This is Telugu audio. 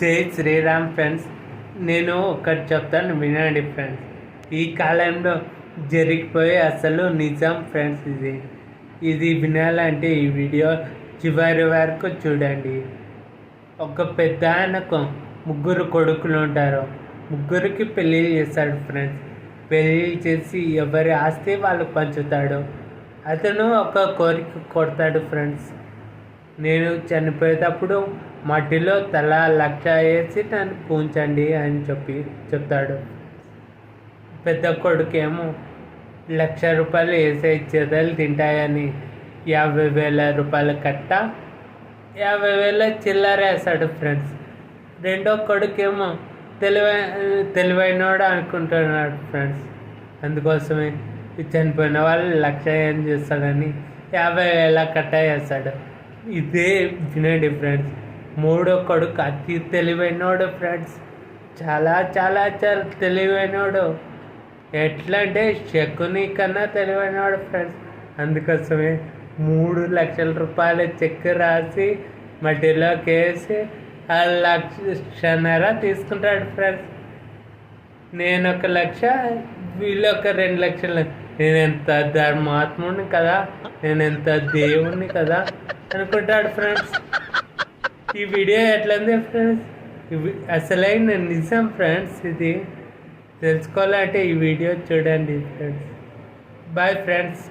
జై శ్రీరామ్ ఫ్రెండ్స్. నేను ఒకటి చెప్తాను వినండి ఫ్రెండ్స్. ఈ కాలంలో జరిగిపోయే అసలు నిజాం ఫ్రెండ్స్ ఇది. ఇది వినాలంటే ఈ వీడియో చివరి వరకు చూడండి. ఒక పెద్ద ఆయనకు ముగ్గురు కొడుకులు ఉంటారు. ముగ్గురికి పెళ్ళి చేస్తాడు ఫ్రెండ్స్. పెళ్ళి చేసి ఎవరి ఆస్తి వాళ్ళకు పంచుతాడు. అతను ఒక కోరిక కొడతాడు ఫ్రెండ్స్. నేను చనిపోయేటప్పుడు మట్టిలో తల లక్ష వేసి నన్ను పూంచండి అని చెప్పి చెప్తాడు. పెద్ద కొడుకేమో లక్ష రూపాయలు వేసే చెదలు తింటాయని యాభై వేల రూపాయలు కట్ట యాభై వేల చిల్లర వేస్తాడు ఫ్రెండ్స్. రెండో కొడుకేమో తెలివై తెలివైనవాడు అనుకుంటున్నాడు ఫ్రెండ్స్. అందుకోసమే చనిపోయిన వాళ్ళు లక్ష ఏం చేస్తాడని యాభై వేల కట్ట వేస్తాడు. ఇదే వినండి ఫ్రెండ్స్ మూడో కొడుకు అతి తెలివైనోడు ఫ్రెండ్స్ చాలా చాలా చాలా తెలివైనోడు. ఎట్లా అంటే శకుని కన్నా తెలివైనవాడు ఫ్రెండ్స్ అందుకోసమే మూడు లక్షల రూపాయల చెక్ రాసి మట్టిలోకి వేసి ఆ లక్షన్నర తీసుకుంటాడు ఫ్రెండ్స్ నేను ఒక లక్ష వీళ్ళు ఒక రెండు లక్షలు. నేను ఎంత ధర్మాత్ముడిని కదా? నేను ఎంత దేవుణ్ణి కదా? అనుకుంటాడు ఫ్రెండ్స్ ఈ వీడియో ఎట్లంది ఫ్రెండ్స్ ఇవి అసలైన నిజం ఫ్రెండ్స్ ఇది. తెలుసుకోవాలంటే ఈ వీడియో చూడండి ఫ్రెండ్స్ బాయ్ ఫ్రెండ్స్